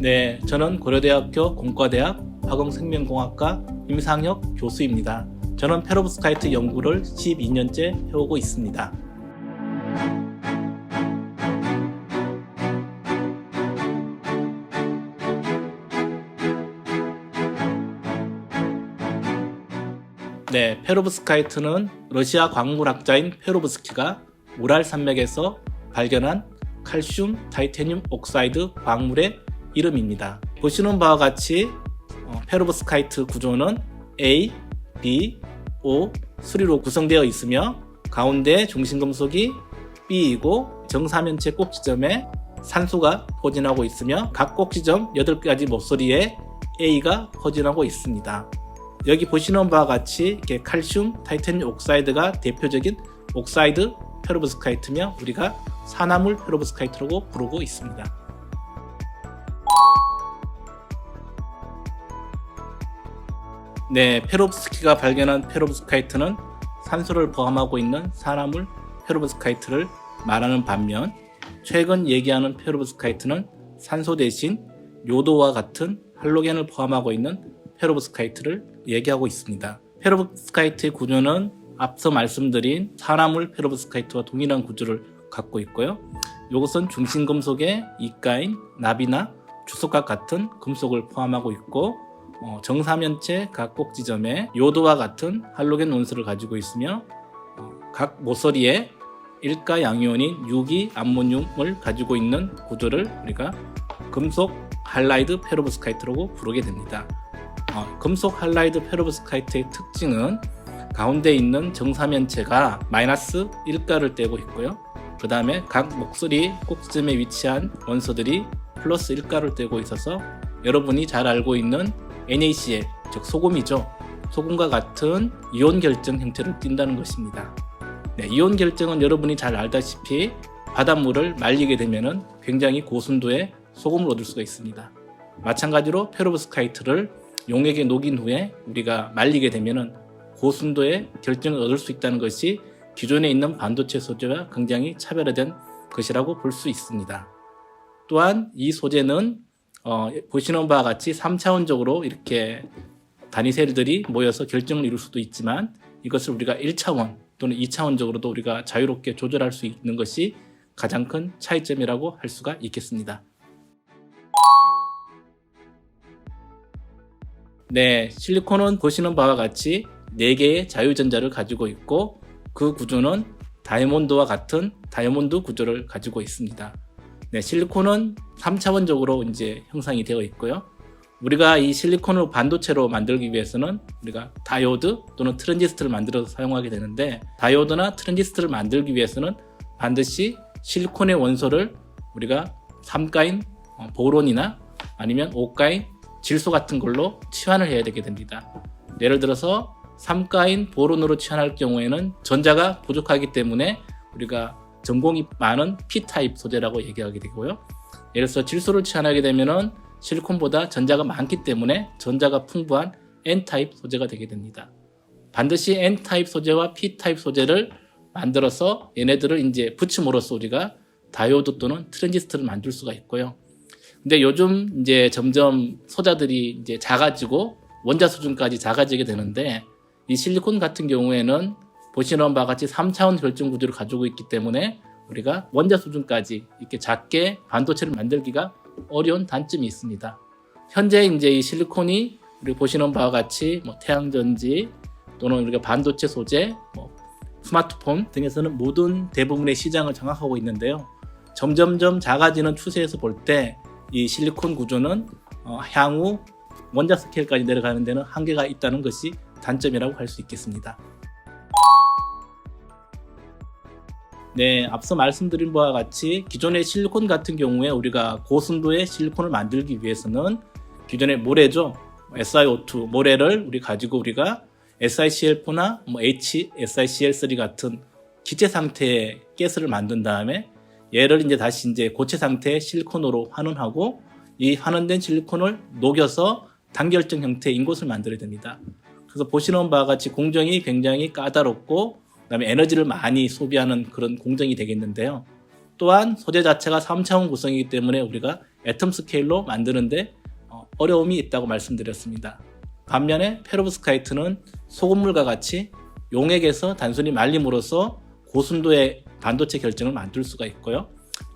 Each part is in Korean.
네, 저는 고려대학교 공과대학 화공생명공학과 임상혁 교수입니다. 저는 페로브스카이트 연구를 12년째 해오고 있습니다. 네, 페로브스카이트는 러시아 광물학자인 페로브스키가 우랄 산맥에서 발견한 칼슘 타이타늄 옥사이드 광물의 이름입니다. 보시는 바와 같이 어, 페로브스카이트 구조는 A, B, O, 수리로 구성되어 있으며 가운데 중심금속이 B이고 정사면체 꼭 지점에 산소가 포진하고 있으며 각 꼭 지점 8가지 모서리에 A가 포진하고 있습니다. 여기 보시는 바와 같이 칼슘, 타이타늄 옥사이드가 대표적인 옥사이드 페로브스카이트며 우리가 산화물 페로브스카이트라고 부르고 있습니다. 네, 페로브스키가 발견한 페로브스카이트는 산소를 포함하고 있는 산화물 페로브스카이트를 말하는 반면 최근 얘기하는 페로브스카이트는 산소 대신 요도와 같은 할로겐을 포함하고 있는 페로브스카이트를 얘기하고 있습니다. 페로브스카이트의 구조는 앞서 말씀드린 산화물 페로브스카이트와 동일한 구조를 갖고 있고요. 이것은 중심 금속의 이가인 납이나 주석과 같은 금속을 포함하고 있고 어, 정사면체 각 꼭 지점에 요도와 같은 할로겐 원소를 가지고 있으며 어, 각 모서리에 일가 양이온인 유기 암모늄을 가지고 있는 구조를 우리가 금속 할라이드 페로브스카이트라고 부르게 됩니다. 어, 금속 할라이드 페로브스카이트의 특징은 가운데 있는 정사면체가 마이너스 1가를 떼고 있고요. 그 다음에 각 목소리 꼭지점에 위치한 원소들이 플러스 1가를 떼고 있어서 여러분이 잘 알고 있는 NaCl, 즉 소금이죠. 소금과 같은 이온 결정 형태를 띈다는 것입니다. 네, 이온 결정은 여러분이 잘 알다시피 바닷물을 말리게 되면 굉장히 고순도의 소금을 얻을 수가 있습니다. 마찬가지로 페로브스카이트를 용액에 녹인 후에 우리가 말리게 되면 고순도의 결정을 얻을 수 있다는 것이 기존에 있는 반도체 소재와 굉장히 차별화된 것이라고 볼 수 있습니다. 또한 이 소재는 어, 보시는 바와 같이 3차원적으로 이렇게 단위 셀들이 모여서 결정을 이룰 수도 있지만 이것을 우리가 1차원 또는 2차원적으로도 우리가 자유롭게 조절할 수 있는 것이 가장 큰 차이점이라고 할 수가 있겠습니다. 네, 실리콘은 보시는 바와 같이 4개의 자유전자를 가지고 있고 그 구조는 다이아몬드와 같은 다이아몬드 구조를 가지고 있습니다. 네, 실리콘은 3차원적으로 이제 형상이 되어 있고요. 우리가 이 실리콘을 반도체로 만들기 위해서는 우리가 다이오드 또는 트랜지스터를 만들어서 사용하게 되는데 다이오드나 트랜지스터를 만들기 위해서는 반드시 실리콘의 원소를 우리가 3가인 보론이나 아니면 5가인 질소 같은 걸로 치환을 해야 되게 됩니다. 예를 들어서 3가인 보론으로 치환할 경우에는 전자가 부족하기 때문에 우리가 전공이 많은 P타입 소재라고 얘기하게 되고요. 예를 들어서 질소를 치환하게 되면은 실리콘보다 전자가 많기 때문에 전자가 풍부한 N타입 소재가 되게 됩니다. 반드시 N타입 소재와 P타입 소재를 만들어서 얘네들을 이제 붙임으로써 우리가 다이오드 또는 트랜지스터를 만들 수가 있고요. 근데 요즘 이제 점점 소자들이 이제 작아지고 원자 수준까지 작아지게 되는데 이 실리콘 같은 경우에는 보시는 바와 같이 3차원 결정 구조를 가지고 있기 때문에 우리가 원자 수준까지 이렇게 작게 반도체를 만들기가 어려운 단점이 있습니다. 현재 이제 이 실리콘이 우리 보시는 바와 같이 뭐 태양전지 또는 우리가 반도체 소재, 뭐 스마트폰 등에서는 모든 대부분의 시장을 장악하고 있는데요. 점점점 작아지는 추세에서 볼 때 이 실리콘 구조는 어, 향후 원자 스케일까지 내려가는 데는 한계가 있다는 것이 단점이라고 할 수 있겠습니다. 네, 앞서 말씀드린 바와 같이 기존의 실리콘 같은 경우에 우리가 고순도의 실리콘을 만들기 위해서는 기존의 모래죠. SiO2 모래를 우리 가지고 우리가 SiCl4나 뭐 HSiCl3 같은 기체 상태의 가스를 만든 다음에 얘를 이제 다시 이제 고체 상태의 실리콘으로 환원하고 이 환원된 실리콘을 녹여서 단결정 형태의 인곳을 만들어야 됩니다. 그래서 보시는 바와 같이 공정이 굉장히 까다롭고 그다음에 에너지를 많이 소비하는 그런 공정이 되겠는데요. 또한 소재 자체가 3차원 구성이기 때문에 우리가 애텀 스케일로 만드는데 어, 어려움이 있다고 말씀드렸습니다. 반면에 페로브스카이트는 소금물과 같이 용액에서 단순히 말림으로써 고순도의 반도체 결정을 만들 수가 있고요.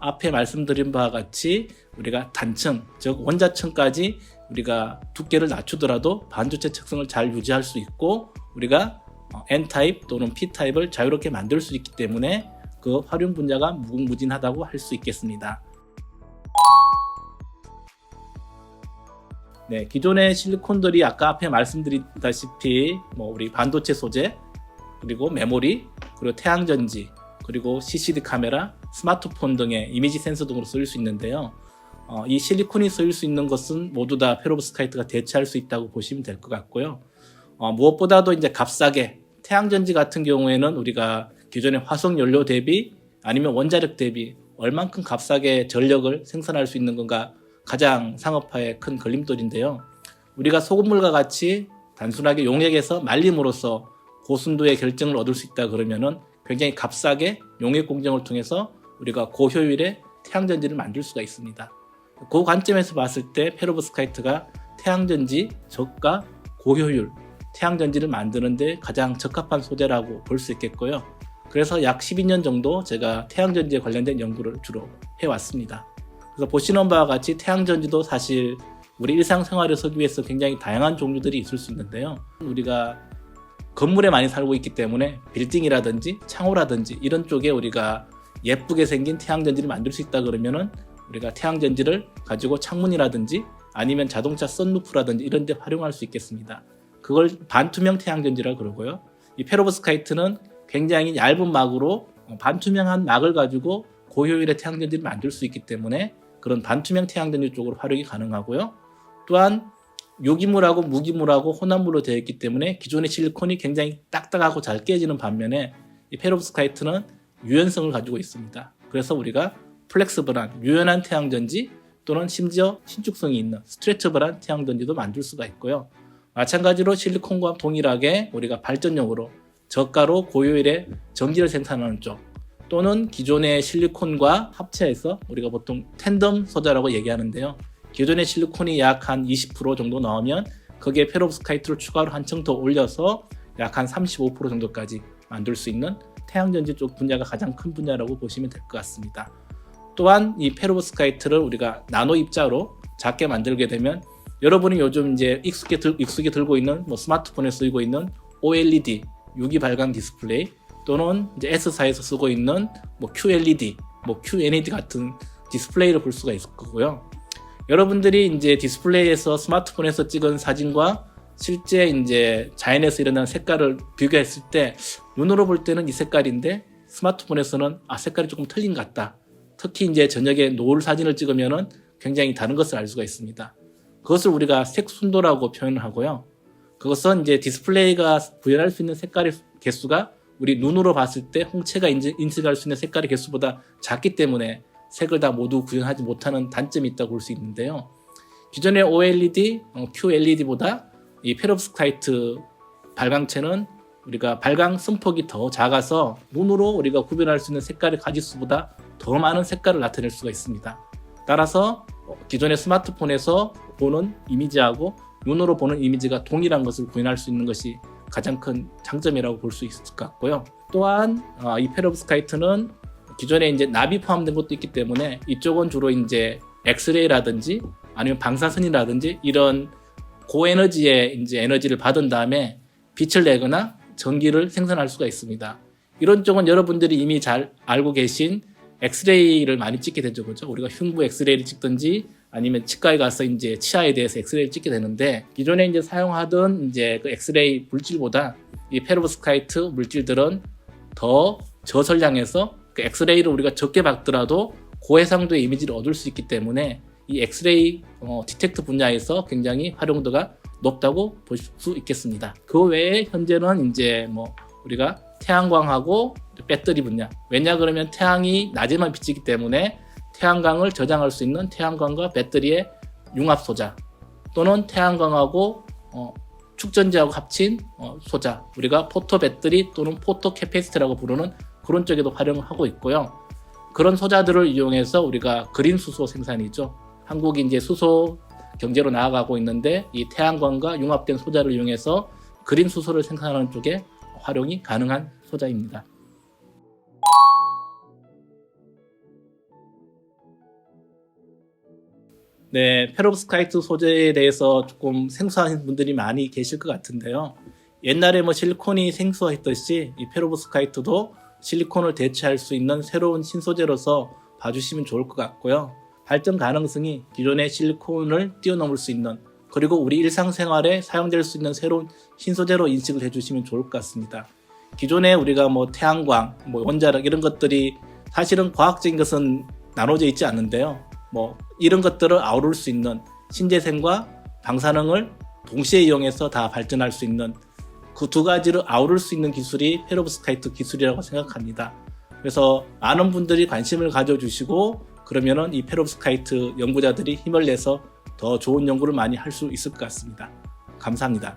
앞에 말씀드린 바와 같이 우리가 단층, 즉 원자층까지 우리가 두께를 낮추더라도 반도체 특성을 잘 유지할 수 있고 우리가 어, N-타입 또는 P-타입을 자유롭게 만들 수 있기 때문에 그 활용 분야가 무궁무진하다고 할 수 있겠습니다. 네, 기존의 실리콘들이 아까 앞에 말씀드렸다시피 뭐 우리 반도체 소재 그리고 메모리 그리고 태양전지 그리고 CCD 카메라, 스마트폰 등의 이미지 센서 등으로 쓰일 수 있는데요. 어, 이 실리콘이 쓰일 수 있는 것은 모두 다 페로브스카이트가 대체할 수 있다고 보시면 될 것 같고요. 어, 무엇보다도 이제 값싸게 태양전지 같은 경우에는 우리가 기존의 화석 연료 대비 아니면 원자력 대비 얼만큼 값싸게 전력을 생산할 수 있는 건가 가장 상업화의 큰 걸림돌인데요. 우리가 소금물과 같이 단순하게 용액에서 말림으로써 고순도의 결정을 얻을 수 있다 그러면은 굉장히 값싸게 용액 공정을 통해서 우리가 고효율의 태양전지를 만들 수가 있습니다. 그 관점에서 봤을 때 페로브스카이트가 태양전지 저가 고효율 태양전지를 만드는데 가장 적합한 소재라고 볼 수 있겠고요. 그래서 약 12년 정도 제가 태양전지에 관련된 연구를 주로 해왔습니다. 그래서 보시는 바와 같이 태양전지도 사실 우리 일상생활에 서기 위해서 굉장히 다양한 종류들이 있을 수 있는데요. 우리가 건물에 많이 살고 있기 때문에 빌딩이라든지 창호라든지 이런 쪽에 우리가 예쁘게 생긴 태양전지를 만들 수 있다 그러면은 우리가 태양전지를 가지고 창문이라든지 아니면 자동차 썬루프라든지 이런 데 활용할 수 있겠습니다. 그걸 반투명 태양전지라 그러고요. 이 페로브스카이트는 굉장히 얇은 막으로 반투명한 막을 가지고 고효율의 태양전지를 만들 수 있기 때문에 그런 반투명 태양전지 쪽으로 활용이 가능하고요. 또한 유기물하고 무기물하고 혼합물로 되어 있기 때문에 기존의 실리콘이 굉장히 딱딱하고 잘 깨지는 반면에 이 페로브스카이트는 유연성을 가지고 있습니다. 그래서 우리가 플렉스블한 유연한 태양전지 또는 심지어 신축성이 있는 스트레처블한 태양전지도 만들 수가 있고요. 마찬가지로 실리콘과 동일하게 우리가 발전용으로 저가로 고효율의 전기를 생산하는 쪽 또는 기존의 실리콘과 합체해서 우리가 보통 텐덤 소자라고 얘기하는데요. 기존의 실리콘이 약 한 20% 정도 나오면 거기에 페로브스카이트를 추가로 한층 더 올려서 약 한 35% 정도까지 만들 수 있는 태양전지 쪽 분야가 가장 큰 분야라고 보시면 될 것 같습니다. 또한 이 페로브스카이트를 우리가 나노 입자로 작게 만들게 되면 여러분이 요즘 이제 익숙히, 들, 익숙히 들고 있는 뭐 스마트폰에 쓰이고 있는 OLED 유기 발광 디스플레이 또는 이제 S사에서 쓰고 있는 뭐 QLED, 뭐 QNED 같은 디스플레이를 볼 수가 있을 거고요. 여러분들이 이제 디스플레이에서 스마트폰에서 찍은 사진과 실제 이제 자연에서 일어난 색깔을 비교했을 때 눈으로 볼 때는 이 색깔인데 스마트폰에서는 아 색깔이 조금 틀린 것 같다. 특히 이제 저녁에 노을 사진을 찍으면은 굉장히 다른 것을 알 수가 있습니다. 그것을 우리가 색순도라고 표현을 하고요. 그것은 이제 디스플레이가 구현할 수 있는 색깔의 개수가 우리 눈으로 봤을 때 홍채가 인식할 수 있는 색깔의 개수보다 작기 때문에 색을 다 모두 구현하지 못하는 단점이 있다고 볼 수 있는데요. 기존의 OLED, QLED보다 이 페롭스카이트 발광체는 우리가 발광 승폭이 더 작아서 눈으로 우리가 구별할 수 있는 색깔의 가지수보다 더 많은 색깔을 나타낼 수가 있습니다. 따라서 기존의 스마트폰에서 보는 이미지하고 눈으로 보는 이미지가 동일한 것을 구현할 수 있는 것이 가장 큰 장점이라고 볼 수 있을 것 같고요. 또한 이 페롭스카이트는 기존에 이제 납이 포함된 것도 있기 때문에 이쪽은 주로 이제 엑스레이라든지 아니면 방사선이라든지 이런 고에너지의 이제 에너지를 받은 다음에 빛을 내거나 전기를 생산할 수가 있습니다. 이런 쪽은 여러분들이 이미 잘 알고 계신 엑스레이를 많이 찍게 되죠. 그죠? 우리가 흉부 엑스레이를 찍든지 아니면 치과에 가서 이제 치아에 대해서 엑스레이를 찍게 되는데 기존에 이제 사용하던 이제 그 엑스레이 물질보다 이 페로브스카이트 물질들은 더 저설량에서 그 엑스레이를 우리가 적게 받더라도 고해상도의 이미지를 얻을 수 있기 때문에 이 엑스레이 어, 디텍트 분야에서 굉장히 활용도가 높다고 볼 수 있겠습니다. 그 외에 현재는 이제 뭐 우리가 태양광하고 배터리 분야. 왜냐 그러면 태양이 낮에만 비치기 때문에 태양광을 저장할 수 있는 태양광과 배터리의 융합 소자 또는 태양광하고 어, 축전지하고 합친 어, 소자. 우리가 포토 배터리 또는 포토 캐패시티라고 부르는 그런 쪽에도 활용을 하고 있고요. 그런 소자들을 이용해서 우리가 그린 수소 생산이죠. 한국이 이제 수소 경제로 나아가고 있는데 이 태양광과 융합된 소자를 이용해서 그린 수소를 생산하는 쪽에 활용이 가능한 소자입니다. 네, 페로브스카이트 소재에 대해서 조금 생소한 분들이 많이 계실 것 같은데요. 옛날에 뭐 실리콘이 생소했듯이 이 페로브스카이트도 실리콘을 대체할 수 있는 새로운 신소재로서 봐주시면 좋을 것 같고요. 발전 가능성이 기존의 실리콘을 뛰어넘을 수 있는 그리고 우리 일상생활에 사용될 수 있는 새로운 신소재로 인식을 해주시면 좋을 것 같습니다. 기존에 우리가 뭐 태양광, 뭐 원자력 이런 것들이 사실은 과학적인 것은 나눠져 있지 않는데요. 뭐 이런 것들을 아우를 수 있는 신재생과 방사능을 동시에 이용해서 다 발전할 수 있는 그 두 가지를 아우를 수 있는 기술이 페로브스카이트 기술이라고 생각합니다. 그래서 많은 분들이 관심을 가져주시고 그러면은 이 페로브스카이트 연구자들이 힘을 내서 더 좋은 연구를 많이 할 수 있을 것 같습니다. 감사합니다.